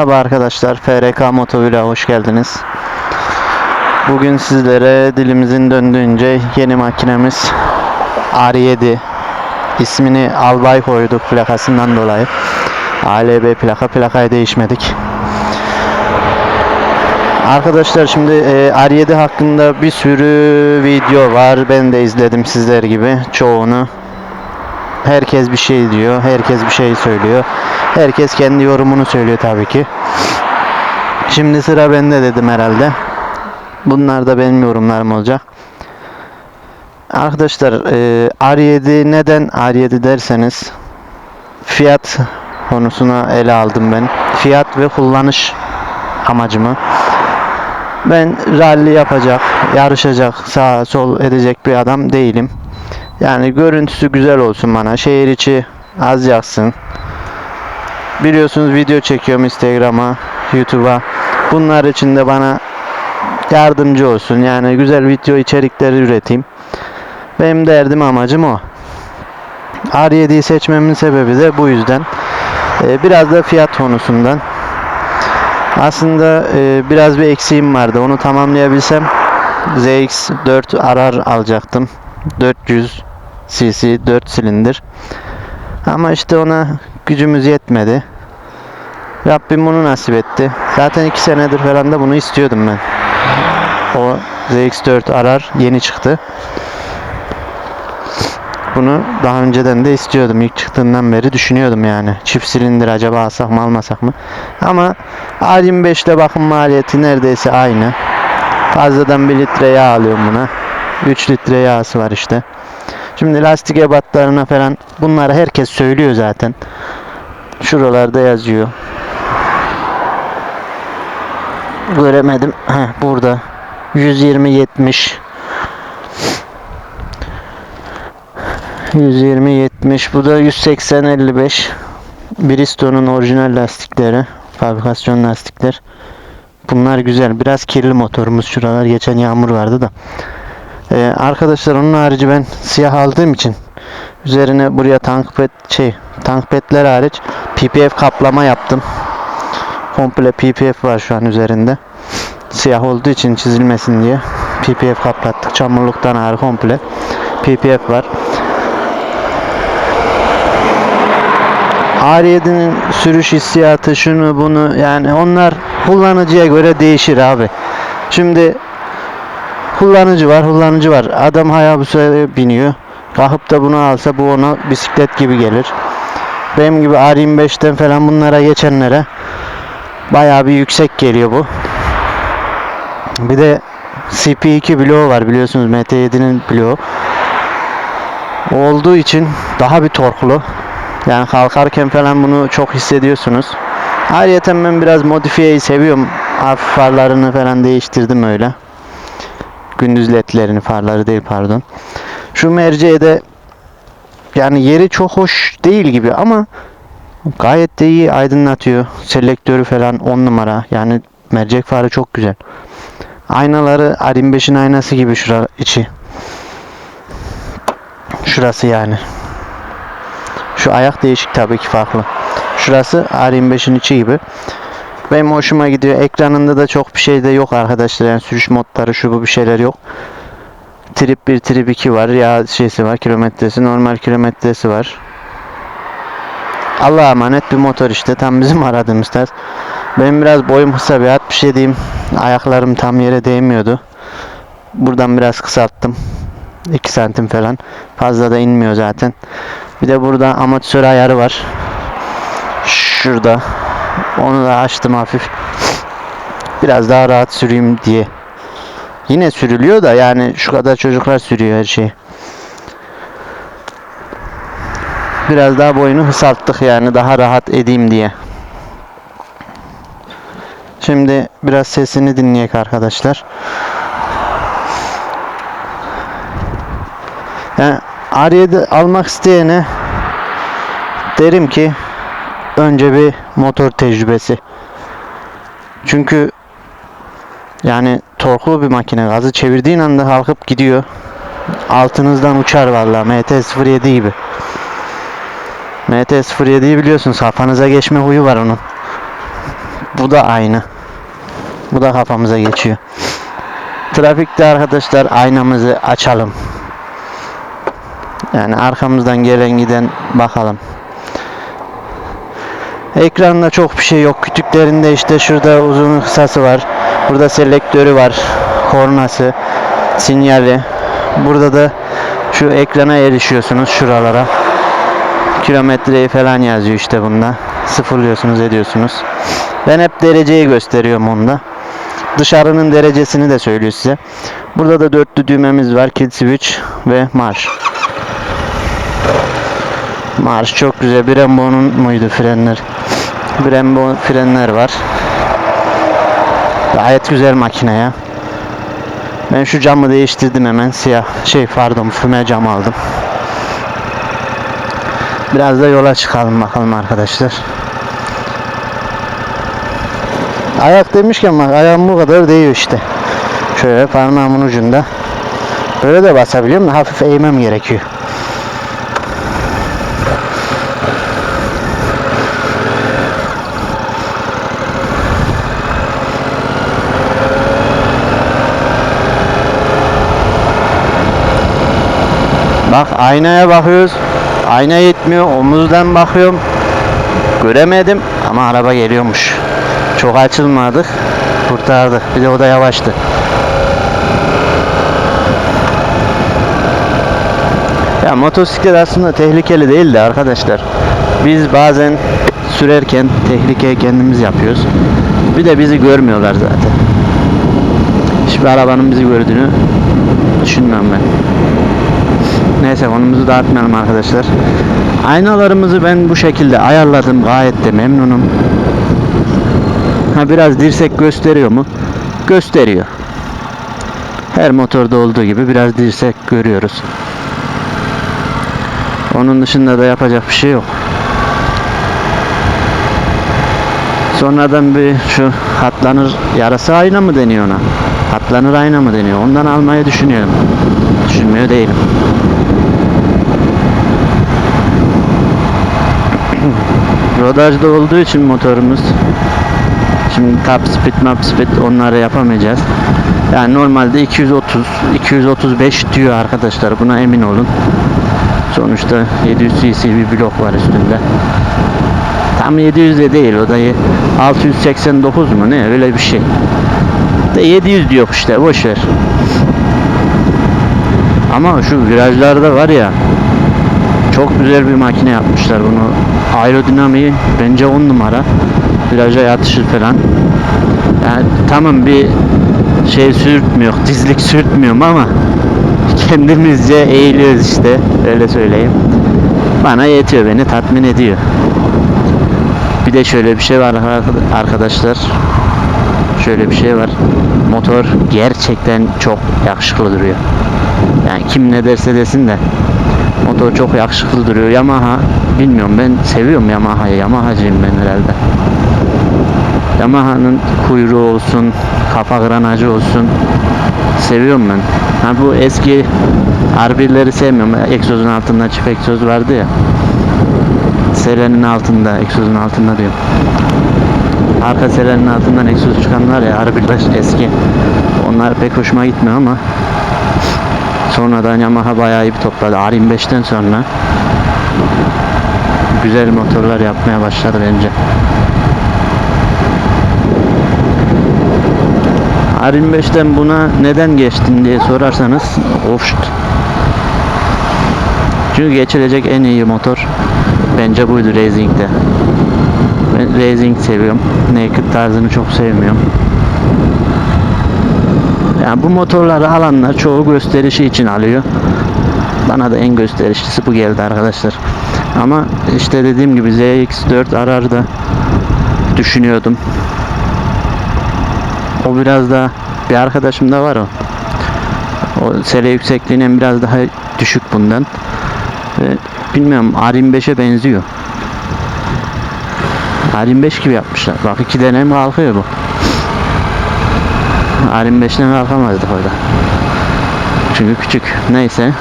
Merhaba arkadaşlar, FRK Motovlog'a hoş geldiniz. Bugün sizlere dilimizin döndüğünce yeni makinemiz R7 ismini Albay koyduk plakasından dolayı. ALB plaka, plakayı değişmedik. Arkadaşlar şimdi e, R7 hakkında bir sürü video var. Ben de izledim sizler gibi çoğunu. Herkes bir şey diyor, herkes bir şey söylüyor. Herkes kendi yorumunu söylüyor tabii ki. Şimdi sıra bende dedim herhalde. Bunlar da benim yorumlarım olacak. Arkadaşlar e, R7 neden R7 derseniz fiyat konusuna ele aldım ben. Fiyat ve kullanış amacımı. Ben rally yapacak, yarışacak, sağ sol edecek bir adam değilim. Yani görüntüsü güzel olsun bana. Şehir içi az yaksın. Biliyorsunuz video çekiyorum Instagram'a, YouTube'a. Bunlar için de bana yardımcı olsun. Yani güzel video içerikleri üreteyim. Benim derdim amacım o. R7'yi seçmemin sebebi de bu yüzden. Ee, biraz da fiyat konusundan. Aslında e, biraz bir eksiğim vardı. Onu tamamlayabilsem ZX4 arar alacaktım. 400 cc 4 silindir. Ama işte ona gücümüz yetmedi. Rabbim bunu nasip etti. Zaten 2 senedir falan da bunu istiyordum ben. O ZX4 arar yeni çıktı. Bunu daha önceden de istiyordum. İlk çıktığından beri düşünüyordum yani. Çift silindir acaba alsak mı almasak mı? Ama A25 ile bakım maliyeti neredeyse aynı. Fazladan 1 litre yağ alıyorum buna. 3 litre yağısı var işte. Şimdi lastik ebatlarına falan bunları herkes söylüyor zaten. Şuralarda yazıyor. Göremedim. Heh, burada. 120 70 120 70 bu da 180 55 Bristol'un orijinal lastikleri fabrikasyon lastikler bunlar güzel biraz kirli motorumuz şuralar geçen yağmur vardı da ee, arkadaşlar onun harici ben siyah aldığım için üzerine buraya tank pet şey tank petler hariç PPF kaplama yaptım. Komple PPF var şu an üzerinde. Siyah olduğu için çizilmesin diye PPF kaplattık. Çamurluktan ağır komple PPF var. R7'nin sürüş hissiyatı şunu bunu yani onlar kullanıcıya göre değişir abi. Şimdi kullanıcı var kullanıcı var. Adam Hayabusa'ya biniyor. Kalkıp da bunu alsa bu ona bisiklet gibi gelir. Benim gibi R25'ten falan bunlara geçenlere bayağı bir yüksek geliyor bu. Bir de CP2 bloğu var biliyorsunuz MT7'nin bloğu. Olduğu için daha bir torklu. Yani kalkarken falan bunu çok hissediyorsunuz. Ayrıca ben biraz modifiyeyi seviyorum. Hafif farlarını falan değiştirdim öyle. Gündüz ledlerini farları değil pardon. Şu merceğe de yani yeri çok hoş değil gibi ama gayet de iyi aydınlatıyor. Selektörü falan 10 numara. Yani mercek farı çok güzel. Aynaları R25'in aynası gibi şura içi. Şurası yani. Şu ayak değişik tabii ki farklı. Şurası R25'in içi gibi. Benim hoşuma gidiyor. Ekranında da çok bir şey de yok arkadaşlar. Yani sürüş modları şu bu bir şeyler yok. Trip 1, trip 2 var. Ya şeysi var. Kilometresi, normal kilometresi var. Allah'a emanet bir motor işte. Tam bizim aradığımız tarz. Benim biraz boyum kısa bir 67'yim. Ayaklarım tam yere değmiyordu. Buradan biraz kısalttım. 2 santim falan. Fazla da inmiyor zaten. Bir de burada amatör ayarı var. Şurada. Onu da açtım hafif. Biraz daha rahat süreyim diye. Yine sürülüyor da yani şu kadar çocuklar sürüyor her şeyi. Biraz daha boyunu kısalttık yani daha rahat edeyim diye. Şimdi biraz sesini dinleyek arkadaşlar. Yani R7 almak isteyene derim ki önce bir motor tecrübesi. Çünkü yani torklu bir makine gazı çevirdiğin anda kalkıp gidiyor. Altınızdan uçar vallahi MT-07 gibi. MT-07'yi biliyorsunuz kafanıza geçme huyu var onun. Bu da aynı. Bu da kafamıza geçiyor. Trafikte arkadaşlar aynamızı açalım. Yani arkamızdan gelen giden bakalım. Ekranda çok bir şey yok. Kütüklerinde işte şurada uzun kısası var. Burada selektörü var. Kornası, sinyali. Burada da şu ekrana erişiyorsunuz şuralara. Kilometreyi falan yazıyor işte bunda. Sıfırlıyorsunuz ediyorsunuz. Ben hep dereceyi gösteriyorum onda. Dışarının derecesini de söylüyor size. Burada da dörtlü düğmemiz var. Kill switch ve marş. Marş çok güzel. Brembo'nun muydu frenler? Brembo frenler var. Gayet güzel makine ya. Ben şu camı değiştirdim hemen. Siyah şey pardon füme cam aldım. Biraz da yola çıkalım bakalım arkadaşlar. Ayak demişken bak ayağım bu kadar değiyor işte. Şöyle parmağımın ucunda. Böyle de basabiliyorum da hafif eğmem gerekiyor. Bak aynaya bakıyoruz. Ayna yetmiyor. Omuzdan bakıyorum. Göremedim ama araba geliyormuş. Çok açılmadık. Kurtardık. Bir de o da yavaştı. Ya motosiklet aslında tehlikeli değil de arkadaşlar. Biz bazen sürerken tehlikeyi kendimiz yapıyoruz. Bir de bizi görmüyorlar zaten. Hiçbir arabanın bizi gördüğünü düşünmem ben. Neyse konumuzu dağıtmayalım arkadaşlar. Aynalarımızı ben bu şekilde ayarladım. Gayet de memnunum. Ha biraz dirsek gösteriyor mu? Gösteriyor. Her motorda olduğu gibi biraz dirsek görüyoruz. Onun dışında da yapacak bir şey yok. Sonradan bir şu katlanır yarası ayna mı deniyor ona? Katlanır ayna mı deniyor? Ondan almayı düşünüyorum. Düşünmüyor değilim. Rodajda olduğu için motorumuz Şimdi top speed, map speed onları yapamayacağız. Yani normalde 230, 235 diyor arkadaşlar. Buna emin olun. Sonuçta 700 cc bir blok var üstünde. Tam 700 de değil. O da ye- 689 mu ne öyle bir şey. De 700 diyor işte boş ver. Ama şu virajlarda var ya çok güzel bir makine yapmışlar bunu. Aerodinamiği bence 10 numara. Viraja yatışı falan. Yani tamam bir şey sürtmüyor, dizlik sürtmüyorum ama kendimizce eğiliyoruz işte öyle söyleyeyim. Bana yetiyor, beni tatmin ediyor. Bir de şöyle bir şey var arka- arkadaşlar. Şöyle bir şey var. Motor gerçekten çok yakışıklı duruyor. Yani kim ne derse desin de motor çok yakışıklı duruyor. Yamaha bilmiyorum ben seviyorum Yamaha'yı. Yamaha'cıyım ben herhalde. Yamaha'nın kuyruğu olsun, kafa granajı olsun seviyorum ben. Ha bu eski R1'leri sevmiyorum. Egzozun altında çift egzoz vardı ya. Selenin altında, egzozun altında diyorum. Arka selenin altından egzoz çıkanlar ya R1'ler eski. Onlar pek hoşuma gitmiyor ama sonradan Yamaha bayağı iyi bir topladı. R25'ten sonra güzel motorlar yapmaya başladı bence. R25'ten buna neden geçtin diye sorarsanız offshot. Çünkü geçilecek en iyi motor bence buydu Racing'de. Ben Racing seviyorum. Naked tarzını çok sevmiyorum. Yani bu motorları alanlar çoğu gösterişi için alıyor. Bana da en gösterişlisi bu geldi arkadaşlar. Ama işte dediğim gibi ZX4 arar da düşünüyordum. O biraz daha bir arkadaşım da var o. O sele yüksekliğinin biraz daha düşük bundan. Ve bilmiyorum R25'e benziyor. R25 gibi yapmışlar. Bak iki tane mi kalkıyor bu? R25'ten kalkamazdık orada. Çünkü küçük. Neyse.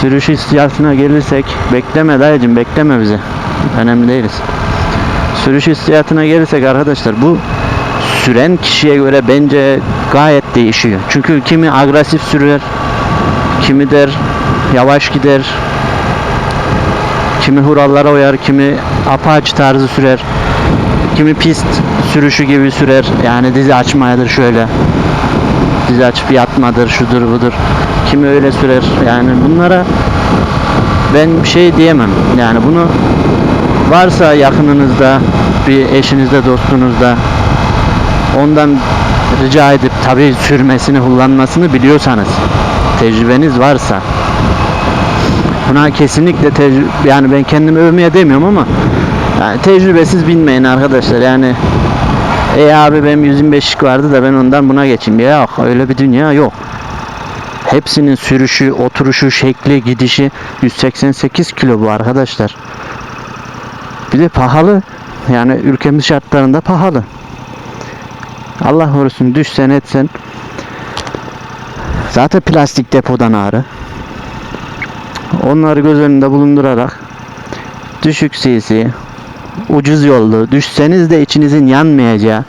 Sürüş hissiyatına gelirsek bekleme dayıcım bekleme bizi. Önemli değiliz. Sürüş hissiyatına gelirsek arkadaşlar bu süren kişiye göre bence gayet değişiyor. Çünkü kimi agresif sürer, kimi der yavaş gider, kimi hurallara uyar, kimi apaç tarzı sürer, kimi pist sürüşü gibi sürer. Yani dizi açmayadır şöyle. Dizi açıp yatmadır, şudur budur. Kimi öyle sürer. Yani bunlara ben bir şey diyemem. Yani bunu varsa yakınınızda, bir eşinizde, dostunuzda ondan rica edip tabii sürmesini, kullanmasını biliyorsanız, tecrübeniz varsa buna kesinlikle tecrübe yani ben kendimi övmeye demiyorum ama yani tecrübesiz binmeyin arkadaşlar. Yani e abi benim 125'lik vardı da ben ondan buna geçeyim. Ya öyle bir dünya yok. Hepsinin sürüşü, oturuşu, şekli, gidişi 188 kilo bu arkadaşlar. Bir de pahalı. Yani ülkemiz şartlarında pahalı. Allah korusun düşsen etsen zaten plastik depodan ağrı. Onları göz önünde bulundurarak düşük cc ucuz yollu düşseniz de içinizin yanmayacağı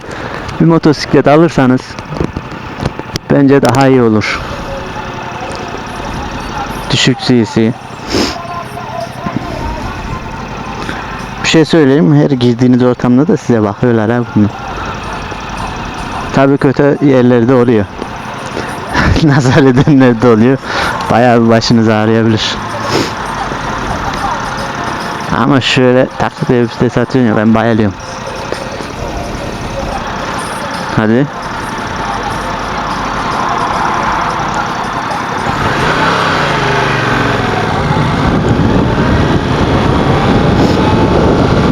bir motosiklet alırsanız bence daha iyi olur. Düşük cc Bir şey söyleyeyim? Her girdiğiniz ortamda da size bakıyorlar ha bunu. Tabii kötü yerlerde oluyor. Nazar edenler de oluyor. Bayağı başınız ağrıyabilir. Ama şöyle taklit elbise satıyorsun ya ben bayılıyorum. Hadi.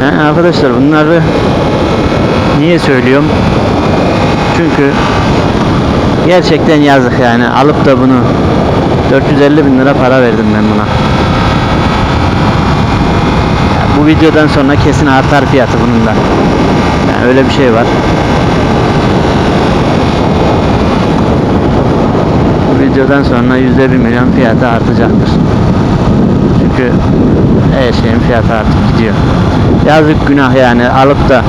Yani arkadaşlar bunları niye söylüyorum? Çünkü gerçekten yazık yani alıp da bunu 450 bin lira para verdim ben buna. Bu videodan sonra kesin artar fiyatı bunun da. Yani öyle bir şey var. Bu videodan sonra yüzde bir milyon fiyatı artacaktır. Çünkü her şeyin fiyatı artık gidiyor. Yazık günah yani alıp da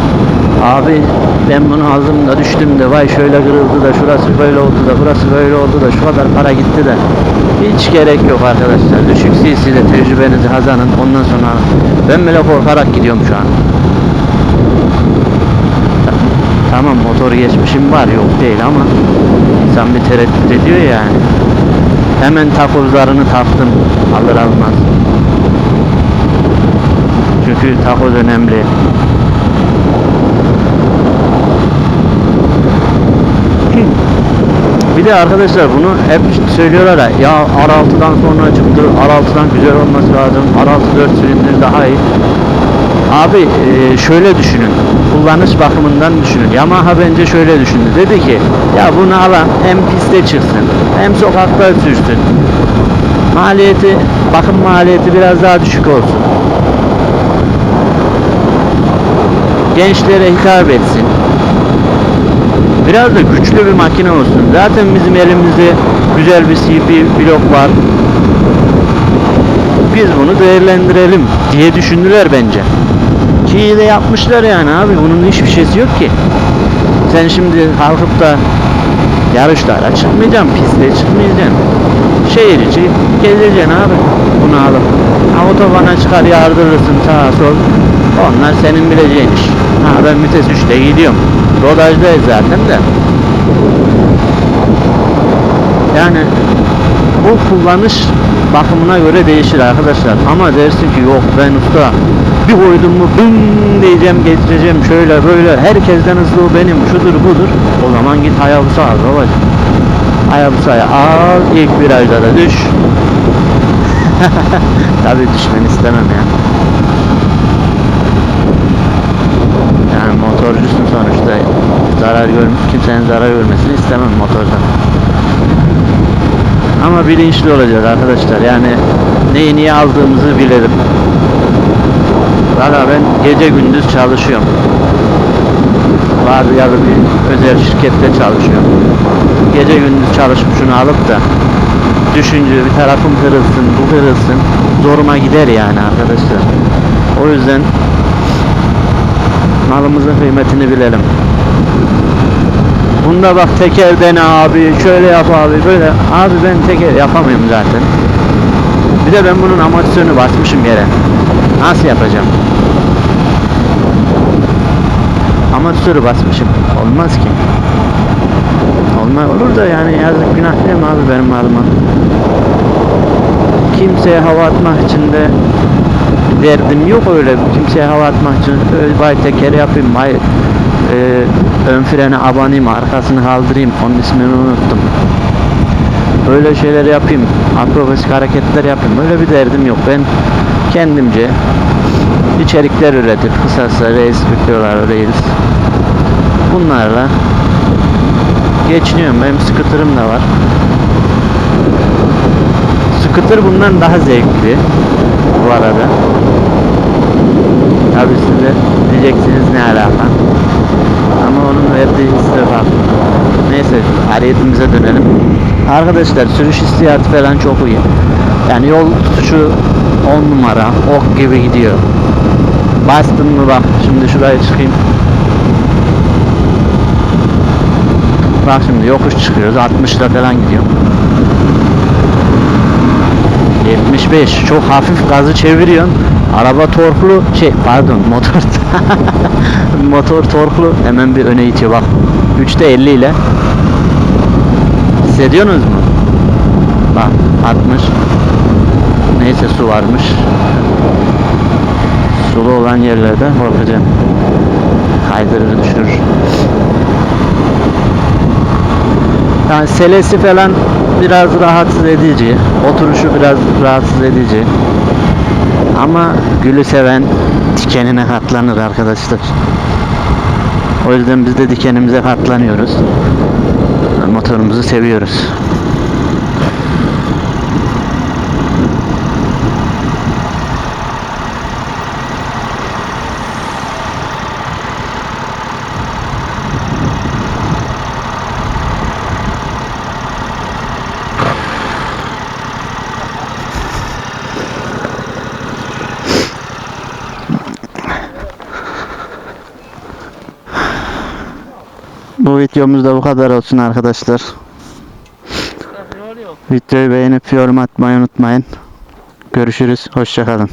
abi ben bunu aldım da düştüm de vay şöyle kırıldı da şurası böyle oldu da burası böyle oldu da şu kadar para gitti de hiç gerek yok arkadaşlar. Düşük CC'de tecrübenizi kazanın ondan sonra ben bile korkarak gidiyorum şu an. Tamam motor geçmişim var yok değil ama insan bir tereddüt ediyor yani. Hemen takozlarını taktım alır almaz. Çünkü takoz önemli. Bir de arkadaşlar bunu hep söylüyorlar ya, ya R6'dan sonra çıktı, R6'dan güzel olması lazım, R6 4 silindir daha iyi. Abi e, şöyle düşünün, kullanış bakımından düşünün. Yamaha bence şöyle düşündü. Dedi ki ya bunu alan hem piste çıksın, hem sokakta sürsün. Maliyeti, bakım maliyeti biraz daha düşük olsun. Gençlere hitap etsin. Biraz da güçlü bir makine olsun. Zaten bizim elimizde güzel bir CP blok var. Biz bunu değerlendirelim diye düşündüler bence. Ki de yapmışlar yani abi. Bunun hiçbir şeysi yok ki. Sen şimdi kalkıp da yarışlara çıkmayacaksın, piste çıkmayacaksın. Şehir içi gezeceksin abi bunu alıp. Ha, otobana çıkar yardırırsın sağa sol. Onlar senin bileceğin iş. Ha ben vites 3'te gidiyorum. Rodajdayız zaten de. Yani bu kullanış bakımına göre değişir arkadaşlar. Ama dersin ki yok ben usta bir koydum mu bım diyeceğim getireceğim şöyle böyle herkesten hızlı o benim şudur budur. O zaman git Hayabusa al babacım. Hayabusa'yı al ilk virajda da düş. Tabii düşmeni istemem ya. Yani motorcusun sonuçta zarar görmüş kimsenin zarar görmesini istemem motordan. Ama bilinçli olacağız arkadaşlar. Yani neyi niye aldığımızı bilelim. Valla ben gece gündüz çalışıyorum. Vardiyalı bir özel şirkette çalışıyorum. Gece gündüz çalışıp şunu alıp da düşünce bir tarafım kırılsın, bu kırılsın. Zoruma gider yani arkadaşlar. O yüzden malımızın kıymetini bilelim. Bunda bak teker dene abi, şöyle yap abi, böyle. Abi ben teker yapamıyorum zaten. Bir de ben bunun amortisörünü basmışım yere. Nasıl yapacağım? Amortisörü basmışım. Olmaz ki. Olmaz olur da yani yazık günah değil mi abi benim malıma? Kimseye hava atmak için de derdim yok öyle. Kimseye hava atmak için öyle bay teker yapayım, bay ön frene abanayım, arkasını kaldırayım. Onun ismini unuttum. Öyle şeyler yapayım. Akrobasik hareketler yapayım. Öyle bir derdim yok. Ben kendimce içerikler üretip kısasa reis videolar reels bunlarla geçiniyorum. Benim scooter'ım da var. Scooter bundan daha zevkli bu arada. Tabi siz de diyeceksiniz ne alaka. Onun verdiği hissi farklı. Neyse hareketimize dönelim. Arkadaşlar sürüş hissiyatı falan çok iyi. Yani yol tutuşu 10 numara, ok gibi gidiyor. Bastın mı bak şimdi şuraya çıkayım. Bak şimdi yokuş çıkıyoruz 60 ile falan gidiyor. 75 çok hafif gazı çeviriyorsun. Araba torklu şey pardon motor motor torklu hemen bir öne itiyor bak. 3'te 50 ile hissediyorsunuz mu? Bak 60 neyse su varmış. Sulu olan yerlerde korkacağım. Kaydırır düşürür. Yani selesi falan biraz rahatsız edici. Oturuşu biraz rahatsız edici. Ama gülü seven dikenine katlanır arkadaşlar. O yüzden biz de dikenimize katlanıyoruz. Motorumuzu seviyoruz. Bu videomuz da bu kadar olsun arkadaşlar. Videoyu beğenip yorum atmayı unutmayın. Görüşürüz. Hoşçakalın.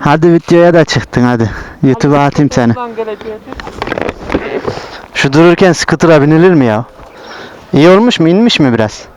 Hadi videoya da çıktın hadi. YouTube'a atayım seni. Şu dururken scooter'a binilir mi ya? İyi olmuş mu? İnmiş mi biraz?